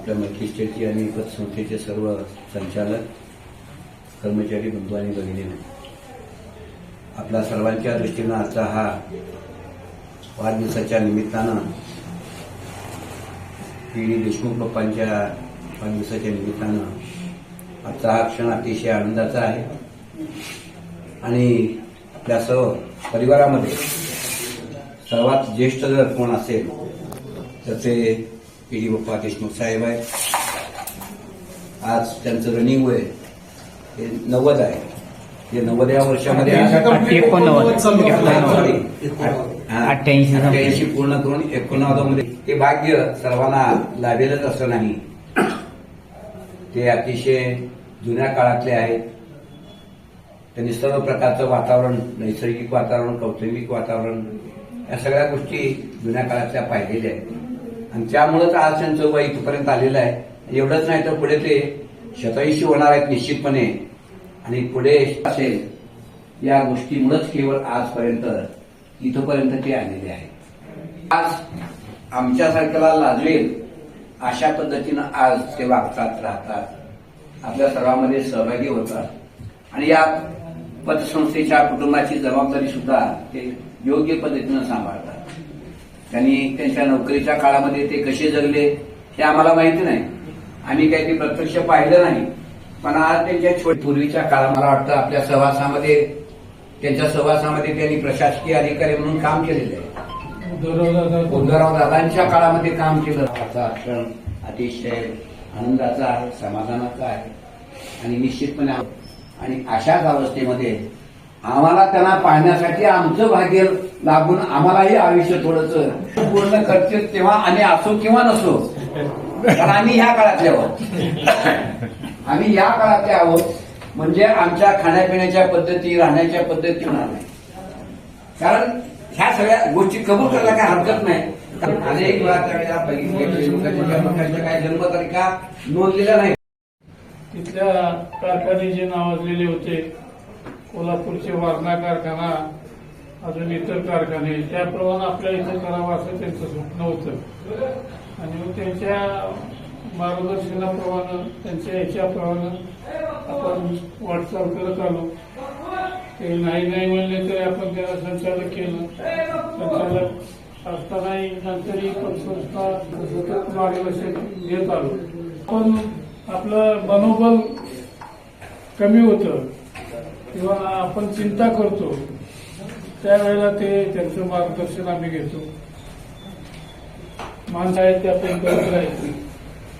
आपल्या मैत्री आणि पतसंस्थेचे सर्व संचालक कर्मचारी बंधू आणि भगिनी. आपल्या सर्वांच्या दृष्टीनं आजचा हा वाढदिवसाच्या निमित्तानं पी. डी. देशमुख बाप्पांच्या वाढदिवसाच्या निमित्तानं आजचा हा क्षण अतिशय आनंदाचा आहे. आणि आपल्या सर्व परिवारामध्ये सर्वात ज्येष्ठ जर कोण असेल तर ते पी डी बाप्पा देशमुख साहेब आहेत आज त्यांचं रनिंग वय हे नव्वद आहे. हे नव्वद या वर्षामध्ये अठ्ठ्याऐंशी पूर्ण करून एकोणनव्वदमध्ये ते भाग्य सर्वांना लाभेलच असं नाही. ते अतिशय जुन्या काळातले आहेत. त्यांनी सर्व प्रकारचं वातावरण नैसर्गिक वातावरण कौटुंबिक वातावरण या सगळ्या गोष्टी जुन्या काळातल्या पाहिलेल्या आहेत. आणि त्यामुळेच आज त्यांचं वय इथपर्यंत आलेलं आहे. एवढंच नाही तर पुढे ते शतायुषी होणार आहेत निश्चितपणे. आणि पुढे असेल या गोष्टीमुळंच केवळ आजपर्यंत इथपर्यंत ते आलेले आहेत. आज आमच्यासारख्याला लाजवेल अशा पद्धतीनं आज ते वागतात राहतात. आपल्या सर्वांमध्ये सहभागी होतात. आणि या पतसंस्थेच्या कुटुंबाची जबाबदारी सुद्धा ते योग्य पद्धतीनं सांभाळतात. त्यांनी त्यांच्या नोकरीच्या काळामध्ये ते कसे जगले हे आम्हाला माहिती नाही. आम्ही काही ते प्रत्यक्ष पाहिलं नाही. पण आज त्यांच्या पूर्वीच्या काळात मला वाटतं आपल्या सहवासामध्ये त्यांच्या सहवासामध्ये त्यांनी प्रशासकीय अधिकारी म्हणून काम केलेलं आहे. उद्धवराव दादांच्या काळामध्ये काम केलं. त्याचा क्षण अतिशय आनंदाचा आहे समाधानाचा आहे. आणि निश्चितपणे आणि अशाच अवस्थेमध्ये आम्हाला त्यांना पाहण्यासाठी आमचं भाग्य लागून आम्हालाही आयुष्य थोडस पूर्ण करते तेव्हा आणि असो किंवा नसो. पण आम्ही ह्या काळातले आहोत. आम्ही या काळातले आहोत म्हणजे आमच्या खाण्यापिण्याच्या पद्धती राहण्याच्या पद्धती होणार नाही. कारण ह्या सगळ्या गोष्टी कबूल करायला काय हरकत नाही. कारण अनेक वेळा त्यावेळेला बघितले काही जन्मतारखा नोंदलेल्या नाही तिथल्या कारखाने जे नावाजलेले होते. कोल्हापूरचे वारणा कारखाना. अजून इतर कारखाने त्याप्रमाणे आपल्या इथं करावं असं त्यांचं स्वप्न होतं. आणि मग त्यांच्या मार्गदर्शनाप्रमाणे त्यांच्या याच्याप्रमाणे आपण वाटचाल करत आलो ते नाही नाही म्हणले तरी आपण त्याला संचालक केलं. संचालक असतानाही नंतरही पतसंस्था सतत मार्गदर्शन घेत आलो. पण आपलं मनोबल कमी होतं. किंवा आपण चिंता करतो. त्यावेळेला ते त्यांचं मार्गदर्शन आम्ही घेतो. माणसं आहेत ते आपण करत राहायची.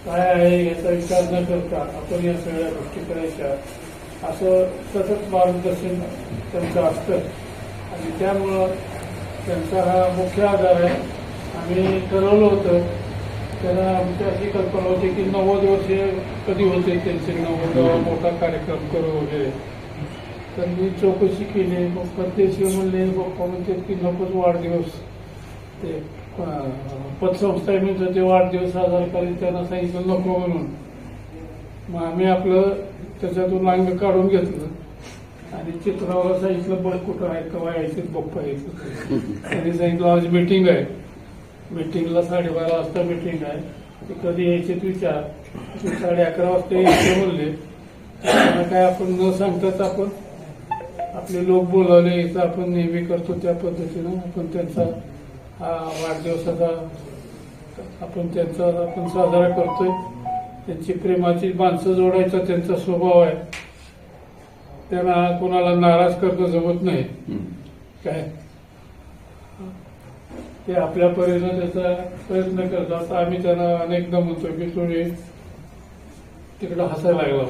काय आहे याचा विचार न करता आपण या सगळ्या गोष्टी करायच्या. असं सतत मार्गदर्शन त्यांचं असतं. आणि त्यामुळं त्यांचा हा मुख्य आधार आहे. आम्ही ठरवलं होतं. त्यांना आमची अशी कल्पना होती की नव्वद वर्षे कधी होते त्यांचे नव्वद मोठा कार्यक्रम करू वगैरे. तर मी चौकशी केली मग परदेशी म्हणले बाप्पा म्हणते की नकोच वाढदिवस. ते पतसंस्था म्हणतो ते वाढदिवस साजरा करेल त्यांना सांगितलं नको म्हणून. मग आम्ही आपलं त्याच्यातून अंग काढून घेतलं. आणि चित्राला सांगितलं बघ कुठं आहे कवा यायचं बप्पा यायचं त्यांनी सांगितलं आज मीटिंग आहे. मीटिंगला साडेबारा वाजता मीटिंग आहे. ते कधी यायचे विचार. साडे अकरा वाजता यायचे म्हणले. काय आपण न सांगताच आपण आपले लोक बोलावले याचं आपण नेहमी करतो त्या पद्धतीनं. आपण त्यांचा हा वाढदिवसाचा आपण त्यांचा आपण साजरा करतोय. त्यांची प्रेमाची माणसं जोडायचा त्यांचा स्वभाव आहे. त्यांना कोणाला नाराज करणं जमत नाही. काय? ते आपल्या परीनं त्याचा प्रयत्न करतात. आम्ही त्यांना अनेकदा म्हणतो की तुम्ही तिकडं हसायला लागला.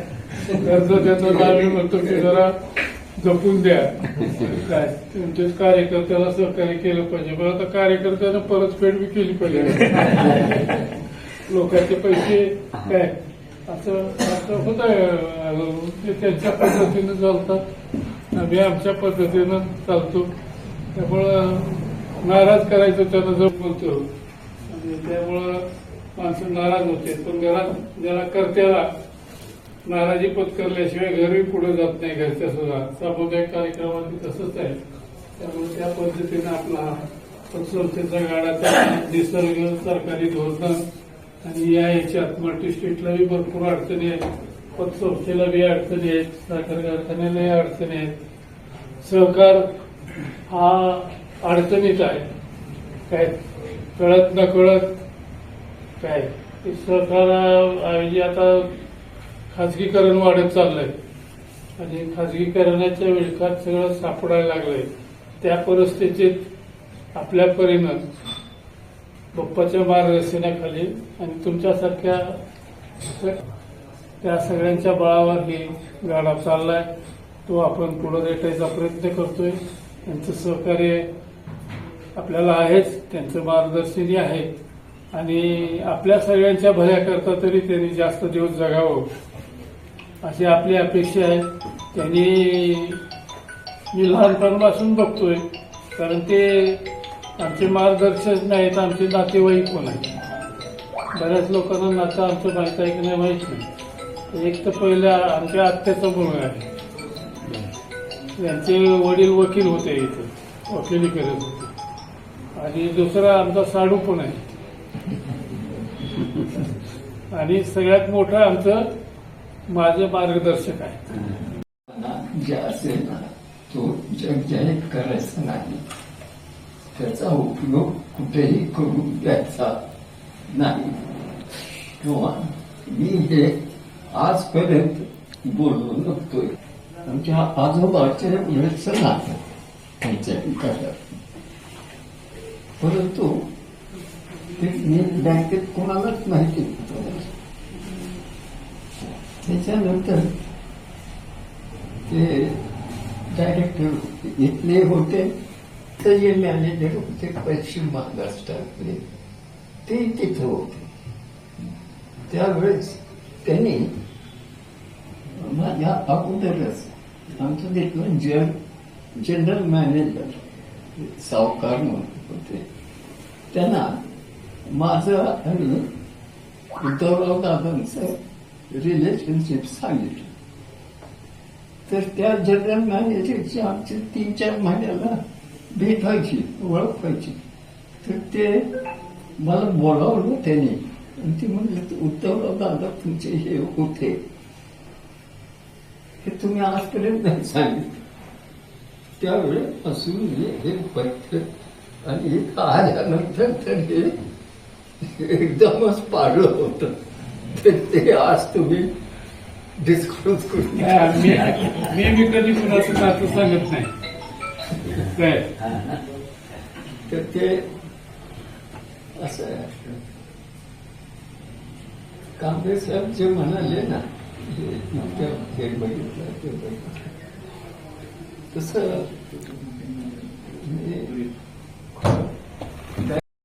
कर्ज त्याचं आम्ही म्हणतो की जरा जपून द्या. काय? तुमच्याच कार्यकर्त्याला सहकार्य केलं पाहिजे. पण आता कार्यकर्त्यानं परतफेड बी केली पाहिजे. लोकांचे पैसे काय? असं असं होत आहे त्यांच्या पद्धतीनं चालतात आम्ही आमच्या पद्धतीनं चालतो. त्यामुळं नाराज करायचं त्यांना जर बोलतो आणि त्यामुळं माणसं नाराज होते. पण घरात ज्याला कर्त्याला नाराजी पत्करल्याशिवाय घरही पुढे जात नाही घरच्या सुद्धा. सामुदायिक कार्यक्रमात तसंच आहे. त्यामुळे त्या पद्धतीने आपला हा पतसंस्थेचा गाडाचा निसर्ग सरकारी धोरणं आणि या याच्यात मल्टीस्टेटलाही भरपूर अडचणी आहेत. पतसंस्थेला बी अडचणी आहेत. साखर कारखान्यालाही अडचणी आहेत. सहकार हा अडचणीत आहे. काय? कळत न कळत काय? सहकार आता खाजगीकरण वाढत चाललंय. आणि खाजगीकरणाच्या विळखात सगळं सापडायला लागलंय. त्या परिस्थितीत आपल्या परीनं बप्पाच्या मार्गदर्शनाखाली आणि तुमच्यासारख्या त्या सगळ्यांच्या बळावर हे गाडा चाललाय तो आपण पुढे रेटायचा प्रयत्न करतोय. त्यांचं सहकार्य आपल्याला आहेच त्यांचं मार्गदर्शनही आहे. आणि आपल्या सगळ्यांच्या भल्याकरता तरी त्यांनी जास्त दिवस जगावं. अशी आपली अपेक्षा आहे. त्यांनी मी लहानपणापासून बघतोय. कारण ते आमचे मार्गदर्शक नाहीत आमचे नातेवाईक पण आहेत. बऱ्याच लोकांना नातं आमचं माहीत आहे की नाही माहीत नाही. एक तर पहिल्या आमच्या आत्याचा मुलगा आहे. यांचे वडील वकील होते इथं वकिली करत होते. आणि दुसरा आमचा साडू पण आहे. आणि सगळ्यात मोठं आमचं माझे मार्गदर्शक आहे ना जे असेल ना तो जगजाहीर करायचा नाही. त्याचा उपयोग कुठेही करून द्यायचा नाही. किंवा मी हे आजपर्यंत बोललो नव्हतोय आमच्या आजोबाच्या वेळेचं नाही त्यांच्या घरात परंतु ते मी बँकेत कोणालाच माहिती नाही. त्याच्यानंतर ते डायरेक्टर इथले होते तर जे मॅनेजर होते पश्चिम महाराष्ट्रातले ते तिथं होते. त्यावेळेस त्यांनी माझ्या अगोदरच आमचं तिथलं जन जनरल मॅनेजर सावकार म्हणून होते. त्यांना माझं आणि उद्धवराव दादांचं रिलेशनशिप सांगितली तर त्या जनरल मॅनेजरची आमची तीन चार महिन्याला भेट व्हायची ओळख व्हायची तर ते मला बोलावलं त्याने आणि ते म्हणलं उद्धवराव दादा तुमचे हे होते हे तुम्ही आजपर्यंत नाही सांगितलं त्यावेळेपासून असून हे पथ्य आणि इथं आल्यानंतर तर हे एकदमच पाडलं होतं ते आज तुम्ही डिस्क्लोज करून मी मी कधी कुणाचं सांगत नाही. तर ते असं. कांबळे साहेब जे म्हणाले ना हे बघितलं ते बघितलं. तसं